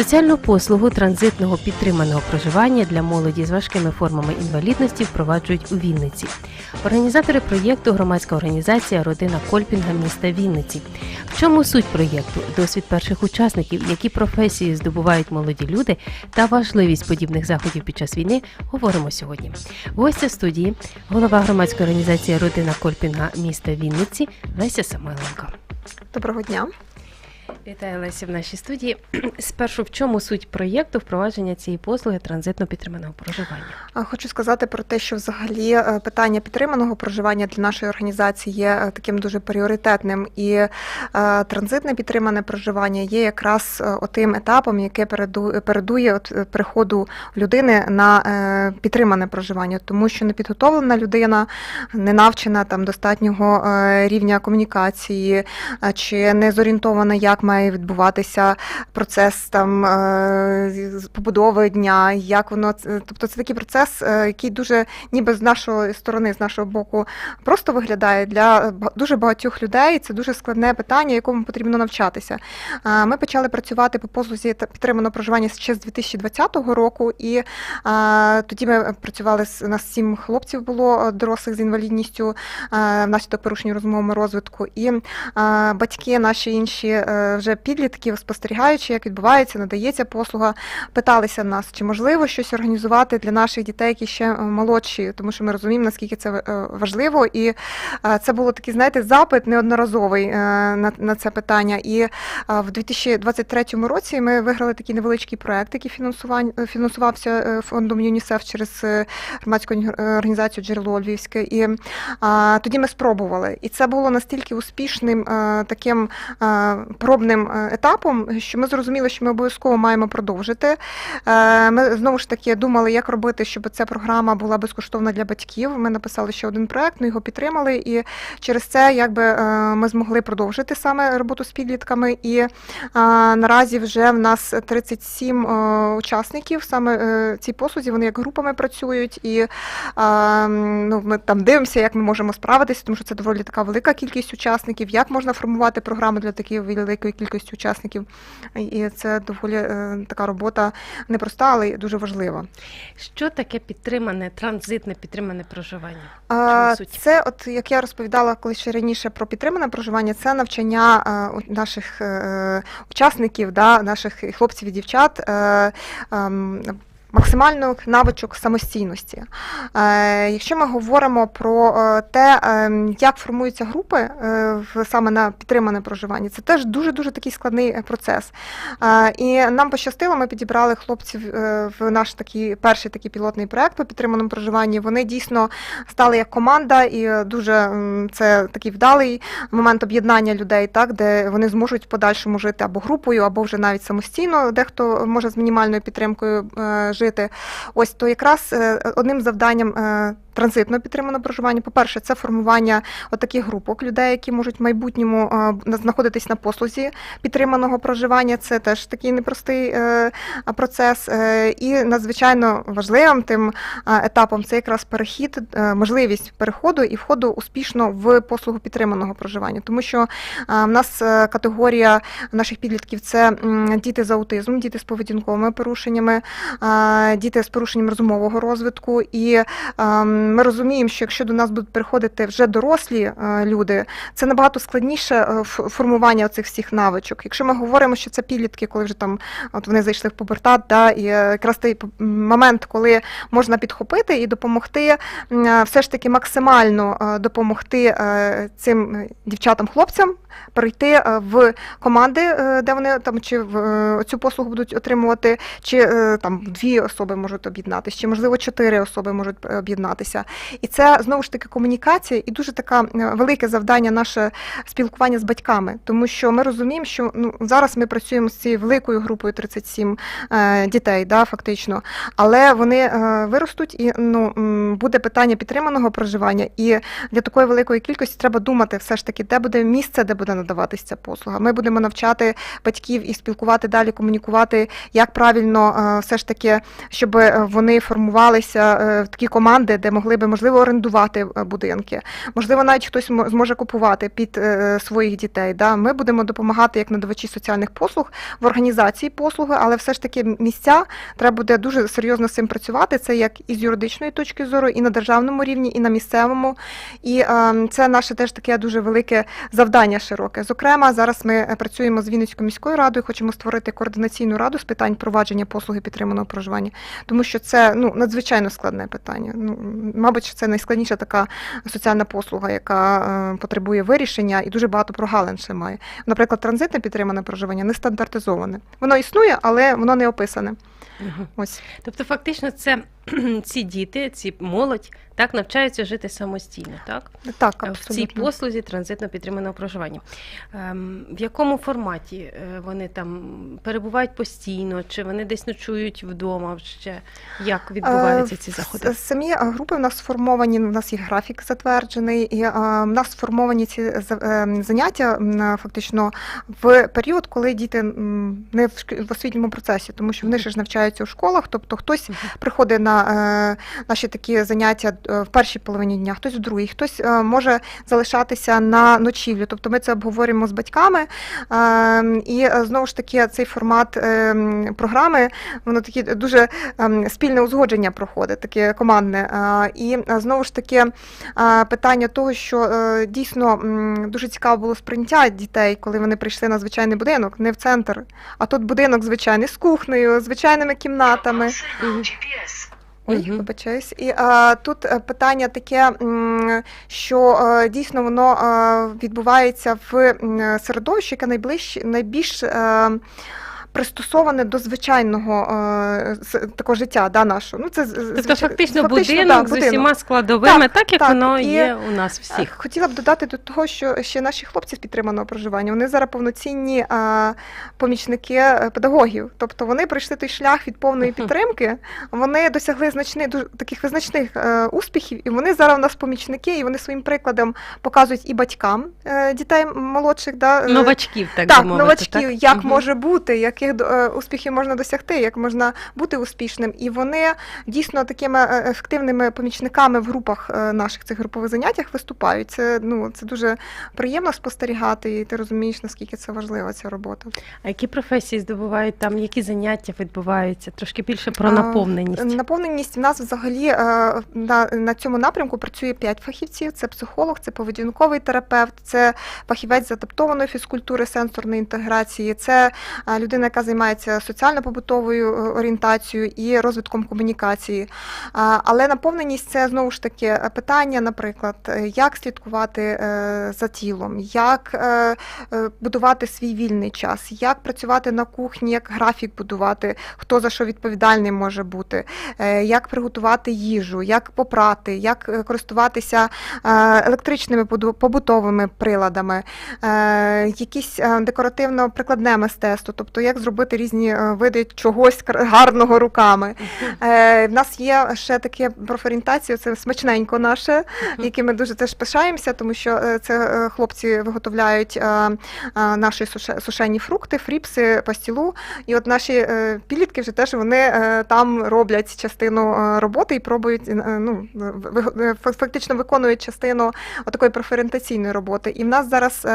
Соціальну послугу транзитного підтриманого проживання для молоді з важкими формами інвалідності впроваджують у Вінниці. Організатори проєкту громадська організація Родина Кольпінга міста Вінниці. В чому суть проєкту, досвід перших учасників, які професії здобувають молоді люди та важливість подібних заходів під час війни, говоримо сьогодні. Гостя студії, голова громадської організації Родина Кольпінга міста Вінниці Леся Самойленко. Доброго дня. Вітаю Лесі в нашій студії. Спершу, в чому суть проєкту впровадження цієї послуги транзитно підтриманого проживання? Хочу сказати про те, що взагалі е, питання підтриманого проживання для нашої організації є е, таким дуже пріоритетним, і е, транзитне підтримане проживання є якраз отим етапом, яке передує приходу людини на підтримане проживання, тому що непідготовлена людина, не навчена там достатнього рівня комунікації, чи не зорієнтована, як має відбуватися процес там е, побудови дня, як воно тобто це такий процес, е, який дуже ніби з нашої сторони, з нашого боку, просто виглядає для дуже багатьох людей. Це дуже складне питання, якому потрібно навчатися. Е, Ми почали працювати по послузі та підтриманого проживання ще з 2020 року, і тоді ми працювали з нас сім хлопців було дорослих з інвалідністю внаслідок порушень розумового розвитку. І батьки наші інші вже підлітків, спостерігаючи, як відбувається, надається послуга, питалися нас, чи можливо щось організувати для наших дітей, які ще е, молодші, тому що ми розуміємо, наскільки це е, важливо. І е, це було такий, знаєте, запит неодноразовий на, на це питання. І в 2023 році ми виграли такий невеличкий проект, який фінансувався фондом ЮНІСЕФ через громадську організацію Джерело Львівське. І тоді ми спробували. І це було настільки успішним таким пробним е, етапом, що ми зрозуміли, що ми обов'язково маємо продовжити. Е, Ми знову ж таки думали, як робити, щоб ця програма була безкоштовна для батьків. Ми написали ще один проект, ми його підтримали, і через це якби е, ми змогли продовжити саме роботу з підлітками. І наразі вже в нас 37 е, учасників саме цій послузі. Вони як групами працюють, і ну, ми там дивимося, як ми можемо справитися, тому що це доволі така велика кількість учасників. Як можна формувати програму для такої великої кількості учасників? І це доволі е, така робота непроста, але дуже важлива. Що таке підтримане, транзитне підтримане проживання? А, Це, от як я розповідала коли ще раніше про підтримане проживання, це навчання е, у- наших е, учасників, да, наших хлопців і дівчат. е, ем, Максимальних навичок самостійності. Е, якщо ми говоримо про е, те, е, як формуються групи саме на підтримане проживання, це теж дуже дуже такий складний процес. І нам пощастило, ми підібрали хлопців в наш такий перший такий пілотний проект по підтриманому проживанні. Вони дійсно стали як команда, і дуже це такий вдалий момент об'єднання людей, так де вони зможуть в подальшому жити або групою, або вже навіть самостійно, дехто може з мінімальною підтримкою е, жити. Ось то якраз е, одним завданням. Транзитно підтримане проживання. По-перше, це формування отаких групок людей, які можуть в майбутньому е, знаходитись на послузі підтриманого проживання. Це теж такий непростий е, процес. Е, І надзвичайно важливим тим етапом це якраз перехід, можливість переходу і входу успішно в послугу підтриманого проживання. Тому що в нас категорія наших підлітків це діти з аутизмом, діти з поведінковими порушеннями, діти з порушенням розумового розвитку. І ем, ми розуміємо, що якщо до нас будуть приходити вже дорослі е, люди, це набагато складніше е, формування цих всіх навичок. Якщо ми говоримо, що це підлітки, коли вже там от вони зайшли в пубертат, да, і е, якраз той момент, коли можна підхопити і допомогти, все ж таки максимально допомогти цим дівчатам-хлопцям перейти в команди, де вони там чи в цю послугу будуть отримувати, чи там дві особи можуть об'єднатися, чи можливо чотири особи можуть об'єднатися. Спілкуватися. І це знову ж таки комунікація і дуже така е, велике завдання наше спілкування з батьками, тому що ми розуміємо, що ну зараз ми працюємо з цією великою групою 37 е, дітей, да, фактично, але вони е, виростуть і ну буде питання підтриманого проживання. І для такої великої кількості треба думати все ж таки, де буде місце, де буде надаватися ця послуга. Ми будемо навчати батьків і спілкувати далі, комунікувати, як правильно е, все ж таки, щоб е, вони формувалися е, в такі команди, де могли би можливо орендувати е, будинки. Можливо, навіть хтось мо- зможе купувати під е, своїх дітей. Да? Ми будемо допомагати як надавачі соціальних послуг в організації послуги, але все ж таки місця треба буде дуже серйозно з цим працювати. Це як і з юридичної точки зору, і на державному рівні, і на місцевому. І е, це наше теж таке дуже велике завдання широке. Зокрема, зараз ми працюємо з Вінницькою міською радою, хочемо створити координаційну раду з питань провадження послуги підтриманого проживання, тому що це ну надзвичайно складне питання. Ну мабуть, це найскладніша така соціальна послуга, яка е, потребує вирішення, і дуже багато прогалин ще має. Наприклад, транзитне підтримане проживання не стандартизоване. Воно існує, але воно не описане. Мгм. Ось Тобто, фактично, це ці діти, ці молодь так навчаються жити самостійно, так? так, в цій послузі транзитно підтриманого проживання. Ем, в якому форматі е, вони там перебувають постійно, чи вони десь ночують вдома ще? Як відбуваються ці Е, заходи? Самі е, групи в нас сформовані, у нас є графік затверджений, і е, в нас сформовані ці е, заняття е, фактично в період, коли діти не в освітньому процесі, тому що вони ж навчаються у школах, тобто хтось приходить на е, наші такі заняття е, в першій половині дня, хтось в другій, хтось е, може залишатися на ночівлю. Тобто ми це обговорюємо з батьками. Е, І знову ж таки цей формат е, програми, воно такі дуже ем, спільне узгодження проходить, таке командне. І знову ж таки питання того, що дійсно дуже цікаво було сприйняття дітей, коли вони прийшли на звичайний будинок, не в центр, а тут будинок звичайний з кухнею, звичайними кімнатами. Ой, вибачаюсь. І а, тут е, питання таке, що е, дійсно воно е, відбувається в середовищі, яке найближче, найбільш е, пристосоване до звичайного е, такого життя да, нашого. Ну, це, Тобто, фактично, фактично, будинок так, з усіма складовими, так, Так, як так, воно і- є у нас Е, всіх. Хотіла б додати до того, що ще наші хлопці з підтриманого проживання, вони зараз повноцінні а, помічники е, педагогів. Тобто вони пройшли той шлях від повної підтримки, вони досягли значних таких визначних е, успіхів, і вони зараз у нас помічники, і вони своїм прикладом показують і батькам е, дітей молодших, да, е, Новачків, так, так, би мовити. новачків, так? як Мгм. може бути, яких е, успіхів можна досягти, як можна бути успішним. І вони дійсно такими е, ефективними помічниками в групах е, наших цих групових заняттях виступають. Це ну це дуже приємно спостерігати, і ти розумієш, наскільки це важлива ця робота. А які професії здобувають там, які заняття відбуваються? Трошки більше про наповненість. Наповненість в нас взагалі на, на цьому напрямку працює п'ять фахівців: це психолог, це поведінковий терапевт, це фахівець з адаптованої фізкультури, сенсорної інтеграції, це людина, яка займається соціально-побутовою е, орієнтацією і розвитком комунікації. Але наповненість це знову ж таки питання, наприклад, е, як слідкувати е, за тілом, як будувати свій вільний час, як працювати на кухні, як графік будувати, хто за що відповідальний може бути, як приготувати їжу, як попрати, як користуватися електричними побутовими приладами, якісь декоративно-прикладне мистецтво, тобто як зробити різні е, види чогось гарного руками. Е, В нас є ще таке профорієнтація, це смачненько наше, яким ми дуже теж пишаємося, тому що е, це хлопці виготовляють наші сушені фрукти, фріпси, пастілу. І от наші підлітки вже теж вони там роблять частину роботи і пробують ну, фактично виконують частину такої профорієнтаційної роботи. І в нас зараз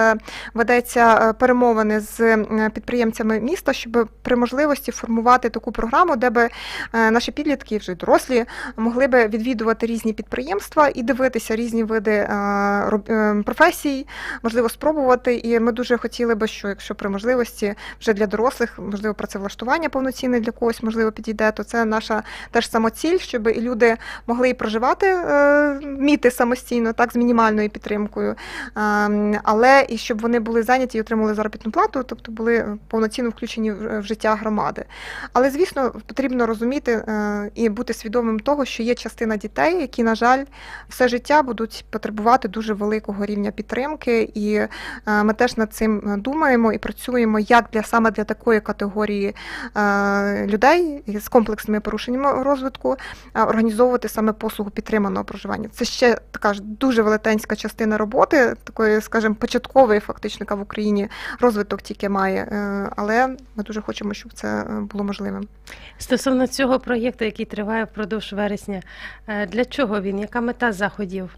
ведеться перемовини з підприємцями міста, щоб при можливості формувати таку програму, де би е, наші підлітки, вже дорослі, могли би відвідувати різні підприємства і дивитися різні види е, е, професій, можливо, спробувати. І ми дуже хотіли би, що якщо при можливості вже для дорослих, можливо, працевлаштування повноцінне для когось, можливо, підійде, то це наша теж самоціль, щоб і люди могли і проживати, вміти самостійно, так, з мінімальною підтримкою, е, але і щоб вони були зайняті і отримали заробітну плату, тобто були повноцінно включені втілені в життя громади. Але, звісно, потрібно розуміти е, і бути свідомим того, що є частина дітей, які, на жаль, все життя будуть потребувати дуже великого рівня підтримки, і е, ми теж над цим думаємо і працюємо як для саме для такої категорії е, людей з комплексними порушеннями розвитку організовувати саме послугу підтриманого проживання. Це ще така ж дуже велетенська частина роботи, такої, скажімо, початкової, фактично, в Україні розвиток тільки має. Але ми дуже хочемо, щоб це е, було можливим. Стосовно цього проєкту, який триває впродовж вересня, е, для чого він? Яка мета заходів?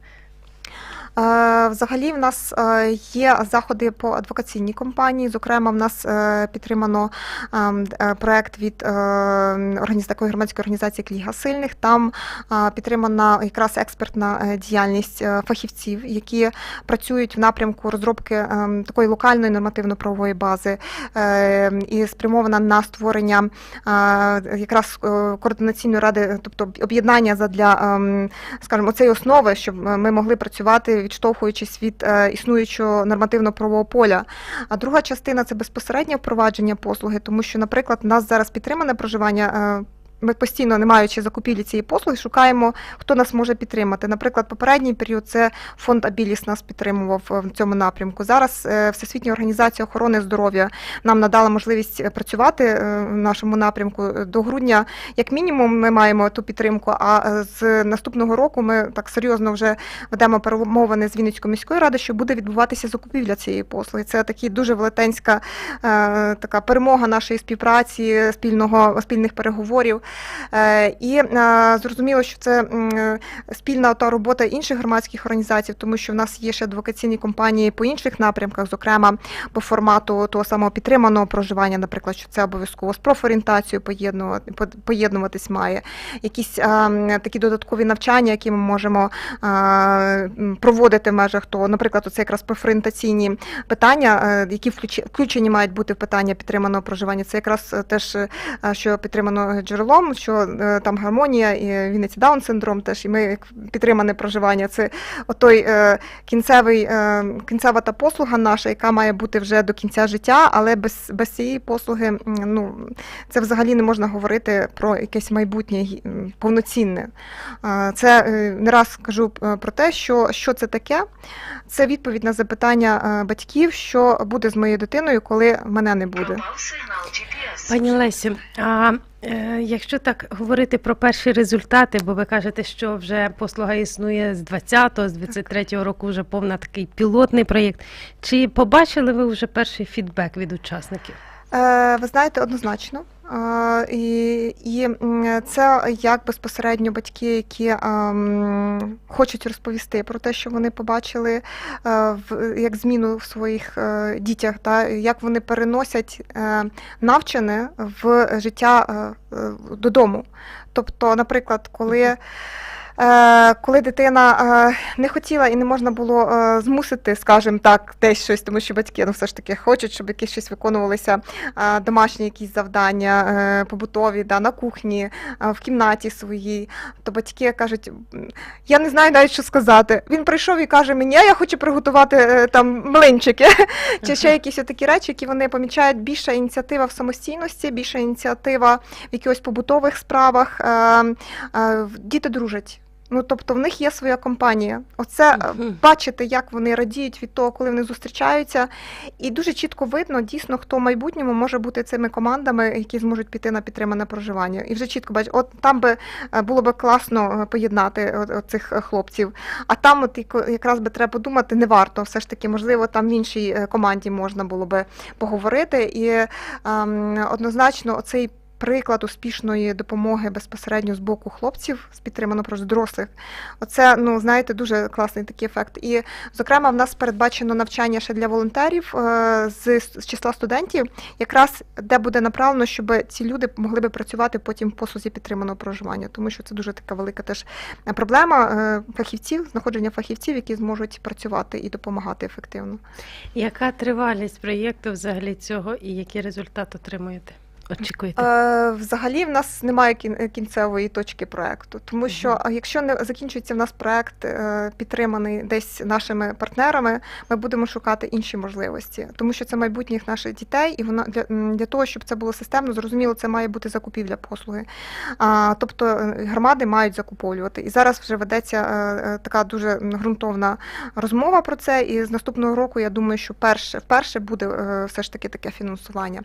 Е, Взагалі, в нас е, є заходи по адвокаційній компанії. Зокрема, в нас е, підтримано ем, проект від такої громадської організації як Ліга сильних. Там підтримана якраз експертна діяльність фахівців, які працюють в напрямку розробки ем, такої локальної нормативно-правової бази і спрямована на створення якраз координаційної ради, тобто об'єднання задля, ем, скажімо, цієї основи, щоб ми могли працювати, відштовхуючись від е, існуючого нормативно-правового поля. А друга частина це безпосереднє впровадження послуги, тому що, наприклад, у нас зараз підтримане проживання. Ми постійно, не маючи закупівлі цієї послуги, шукаємо, хто нас може підтримати. Наприклад, попередній період це фонд Абіліс нас підтримував е, в цьому напрямку. Зараз е, Всесвітня організація охорони здоров'я нам надала можливість працювати е, в нашому напрямку до грудня. Як мінімум, ми маємо ту підтримку. А з наступного року ми так серйозно вже ведемо перемовини з Вінницькою міською радою, що буде відбуватися закупівля цієї послуги. Це такі дуже велетенська така перемога нашої співпраці, спільного спільних переговорів. Е, і е, зрозуміло, що це спільна та робота інших громадських організацій, тому що в нас є ще адвокаційні компанії по інших напрямках, зокрема по формату того самого підтриманого проживання, наприклад, що це обов'язково з профорієнтацією поєднувати, поєднуватись має. Якісь е, м, такі додаткові навчання, які ми можемо е, м, проводити в межах того, наприклад, оце якраз профорієнтаційні питання, е, які включ- включені мають бути в питання підтриманого проживання. Це якраз е, теж е, що підтримано джерелом, що е, там гармонія і Вінниці Даун синдром теж, і ми як підтримане проживання. Це отой е, кінцевий, е, кінцева та послуга наша, яка має бути вже до кінця життя, але без, без цієї послуги ну, це взагалі не можна говорити про якесь майбутнє повноцінне. Е, Це е, не раз кажу про те, що, що це таке. Це відповідь на запитання е, батьків, що буде з моєю дитиною, коли мене не буде. Пані Лесю, а якщо так говорити про перші результати, бо ви кажете, що вже послуга існує з 20-го, з 23-го року вже повна такий пілотний проєкт. Чи побачили ви вже перший фідбек від учасників? Е, Ви знаєте, однозначно. І, це як безпосередньо батьки, які хочуть розповісти про те, що вони побачили е, як зміну в своїх е, дітях, та як вони переносять е, навчене в життя додому. Тобто, наприклад, коли. Е, Коли дитина е, не хотіла і не можна було е, змусити, скажімо так, десь щось, тому що батьки ну, все ж таки хочуть, щоб якісь щось виконувалися, домашні якісь завдання, побутові, да, на кухні, в кімнаті своїй, то батьки кажуть, я не знаю навіть, що сказати. Він прийшов і каже мені, я хочу приготувати там млинчики, чи ще якісь такі речі, які вони помічають більша ініціатива в самостійності, більша ініціатива в якихось побутових справах. Діти дружать. Ну, тобто в них є своя компанія. Оце е, Мгм. бачити, як вони радіють від того, коли вони зустрічаються. І дуже чітко видно, дійсно, хто в майбутньому може бути цими командами, які зможуть піти на підтримане проживання. І вже чітко бачить, от там би е, було би класно е, поєднати цих хлопців. А там, от якраз би треба подумати, не варто. Все ж таки, можливо, там в іншій команді можна було би поговорити. І ем, однозначно, оцей. Приклад успішної допомоги безпосередньо з боку хлопців з підтримано про дорослих. Оце, ну знаєте, дуже класний такий ефект. І, зокрема, в нас передбачено навчання ще для волонтерів е, з, з числа студентів, якраз де буде направлено, щоб ці люди могли би працювати потім в послузі підтриманого проживання, тому що це дуже така велика теж проблема е, фахівців, знаходження фахівців, які зможуть працювати і допомагати ефективно. Яка тривалість проєкту взагалі цього і який результат отримуєте? Очікуєте? Е, Взагалі в нас немає кінцевої точки проекту, тому що якщо не закінчується в нас проект е, підтриманий десь нашими партнерами, ми будемо шукати інші можливості, тому що це майбутніх наших дітей, і вона для, для того, щоб це було системно, зрозуміло, це має бути закупівля послуги. А, тобто е, громади мають закуповувати. І зараз вже ведеться е, така дуже ґрунтовна розмова про це. І з наступного року я думаю, що перше вперше буде е, все ж таки таке фінансування.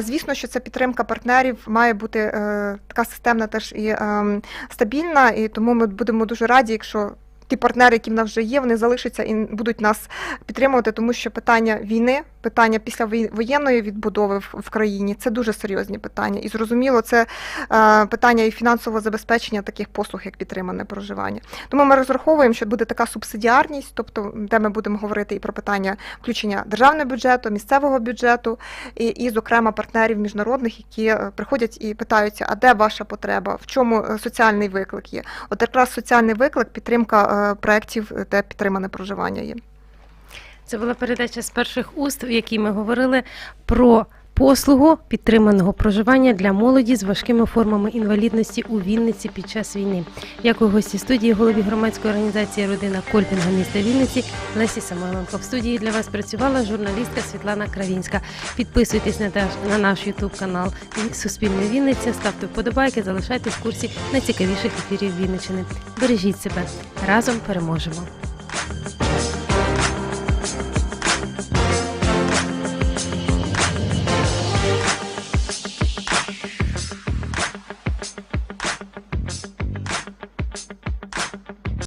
Звісно, що це підтримка партнерів має бути е, така системна теж і ем, стабільна, і тому ми будемо дуже раді, якщо. Ті партнери, які в нас вже є, вони залишаться і будуть нас підтримувати, тому що питання війни, питання після воєнної відбудови в, країні це дуже серйозні питання. І зрозуміло, це е, питання і фінансового забезпечення таких послуг, як підтримане проживання. Тому ми розраховуємо, що буде така субсидіарність, тобто де ми будемо говорити і про питання включення державного бюджету, місцевого бюджету, і, і зокрема партнерів міжнародних, які е, приходять і питаються, а де ваша потреба, в чому е, соціальний виклик є. От якраз соціальний виклик, підтримка проєктів, е, де підтримане проживання є. Це була передача з перших уст, в якій ми говорили про послугу підтриманого проживання для молоді з важкими формами інвалідності у Вінниці під час війни. Дякую гості студії, голові громадської організації Родина Кольпінга міста Вінниці Лесі Самойленко. В студії для вас працювала журналістка Світлана Кравінська. Підписуйтесь на на наш Ютуб канал Суспільне Вінниця, ставте вподобайки, залишайтесь в курсі найцікавіших ефірів Вінниччини. Бережіть себе разом переможемо.